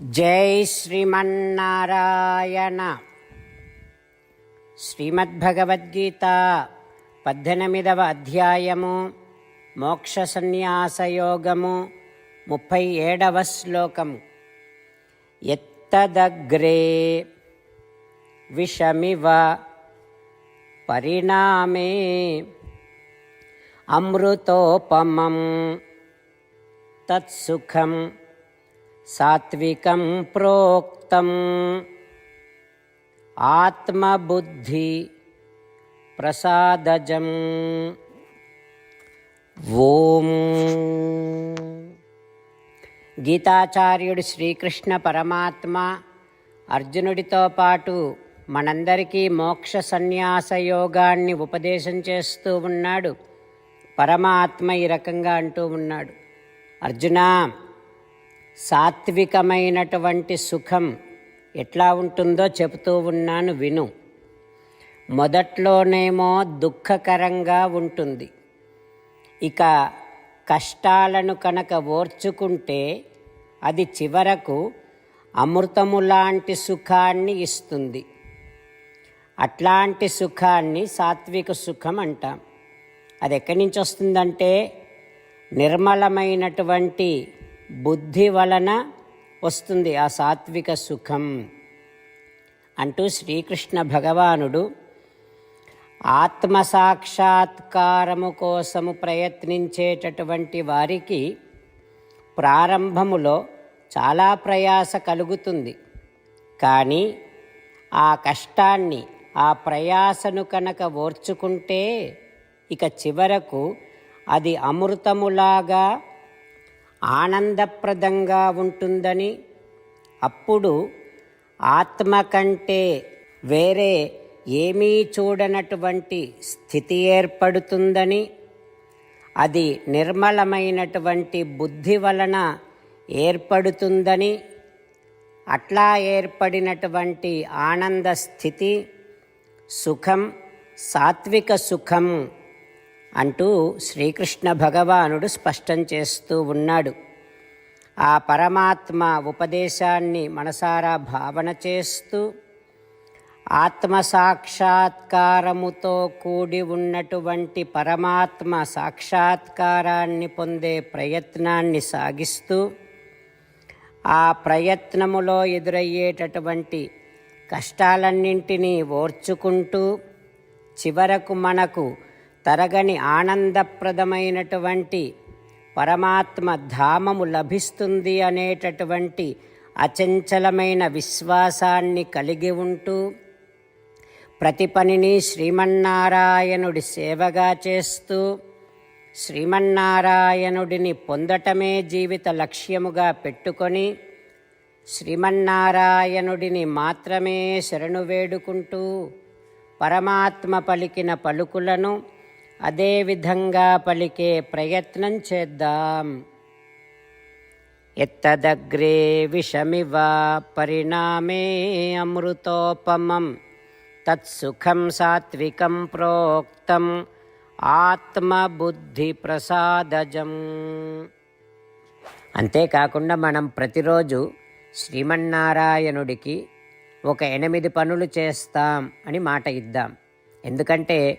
జై శ్రీమన్నారాయణ. శ్రీమద్భగవద్గీత పద్దెనిమిదవ అధ్యాయము మోక్ష సన్యాసయోగము ముప్పై ఏడవ శ్లోకము. ఎత్తదగ్రే విషమివ పరిణామే అమృతోపమం తత్సుఖం సాత్వికం ప్రోక్తం. ఆత్మబుద్ధి ప్రసాదజం. ఓం. గీతాచార్యుడు శ్రీకృష్ణ పరమాత్మ అర్జునుడితో పాటు మనందరికీ మోక్ష సన్యాస యోగాన్ని ఉపదేశం చేస్తూ ఉన్నాడు. పరమాత్మ ఈ రకంగా అంటూ ఉన్నాడు. అర్జునా సాత్వికమైనటువంటి సుఖం ఎట్లా ఉంటుందో చెబుతూ ఉన్నాను విను. మొదట్లోనేమో దుఃఖకరంగా ఉంటుంది. ఇక కష్టాలను కనుక ఓర్చుకుంటే అది చివరకు అమృతము లాంటి సుఖాన్ని ఇస్తుంది. అట్లాంటి సుఖాన్ని సాత్విక సుఖం అంటాం. అది ఎక్కడి నుంచి వస్తుందంటే నిర్మలమైనటువంటి బుద్ధి వలన వస్తుంది ఆ సాత్విక సుఖం అంటూ శ్రీకృష్ణ భగవానుడు ఆత్మసాక్షాత్కారము కోసము ప్రయత్నించేటటువంటి వారికి ప్రారంభములో చాలా ప్రయాస కలుగుతుంది. కానీ ఆ కష్టాన్ని ఆ ప్రయాసను కనుక ఓర్చుకుంటే ఇక చివరకు అది అమృతములాగా ఆనందప్రదంగా ఉంటుందని. అప్పుడు ఆత్మ కంటే వేరే ఏమీ చూడనటువంటి స్థితి ఏర్పడుతుందని. అది నిర్మలమైనటువంటి బుద్ధి వలన ఏర్పడుతుందని. అట్లా ఏర్పడినటువంటి ఆనంద స్థితి సుఖం సాత్విక సుఖం అంటూ శ్రీకృష్ణ భగవానుడు స్పష్టం చేస్తూ ఉన్నాడు. ఆ పరమాత్మ ఉపదేశాన్ని మనసారా భావన చేస్తూ ఆత్మ సాక్షాత్కారముతో కూడి ఉన్నటువంటి పరమాత్మ సాక్షాత్కారాన్ని పొందే ప్రయత్నాన్ని సాగిస్తూ ఆ ప్రయత్నములో ఎదురయ్యేటటువంటి కష్టాలన్నింటినీ ఓర్చుకుంటూ చివరకు మనకు తరగని ఆనందప్రదమైనటువంటి పరమాత్మ ధామము లభిస్తుంది అనేటటువంటి అచంచలమైన విశ్వాసాన్ని కలిగి ఉంటూ ప్రతి పనిని శ్రీమన్నారాయణుడి సేవగా చేస్తూ శ్రీమన్నారాయణుడిని పొందటమే జీవిత లక్ష్యముగా పెట్టుకొని శ్రీమన్నారాయణుడిని మాత్రమే శరణు వేడుకుంటూ పరమాత్మ పలికిన పలుకులను అదేవిధంగా పలికే ప్రయత్నం చేద్దాం. ఎత్తదగ్రే విషమివ పరిణామే అమృతోపమం. తత్సుఖం సాత్వికం ప్రోక్తం ఆత్మబుద్ధి ప్రసాదజం అంతేకాకుండా మనం ప్రతిరోజు శ్రీమన్నారాయణుడికి ఒక ఎనిమిది పనులు చేస్తాం అని మాట ఇద్దాం. ఎందుకంటే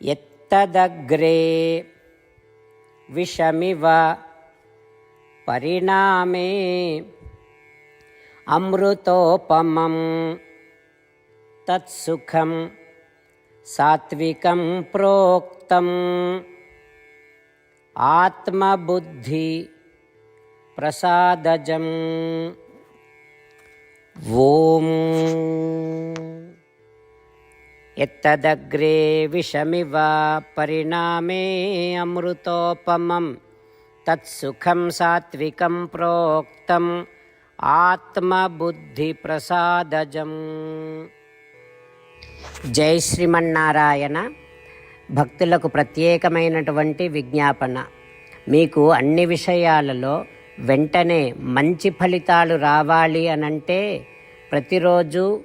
ఎత్తదగ్రే విషమివ పరిణామే అమృతోపమం తత్సుఖం సాత్వికం ప్రోక్తం ఆత్మబుద్ధి ప్రసాదజం ఓం ఎత్తదగ్రే విషమివ పరిణామే అమృతోపమం. తత్సుఖం సాత్వికం ప్రోక్తం ఆత్మబుద్ధి ప్రసాదజం జై శ్రీమన్నారాయణ. భక్తులకు ప్రత్యేకమైనటువంటి విజ్ఞాపన. మీకు అన్ని విషయాలలో వెంటనే మంచి ఫలితాలు రావాలి అనంటే ప్రతిరోజు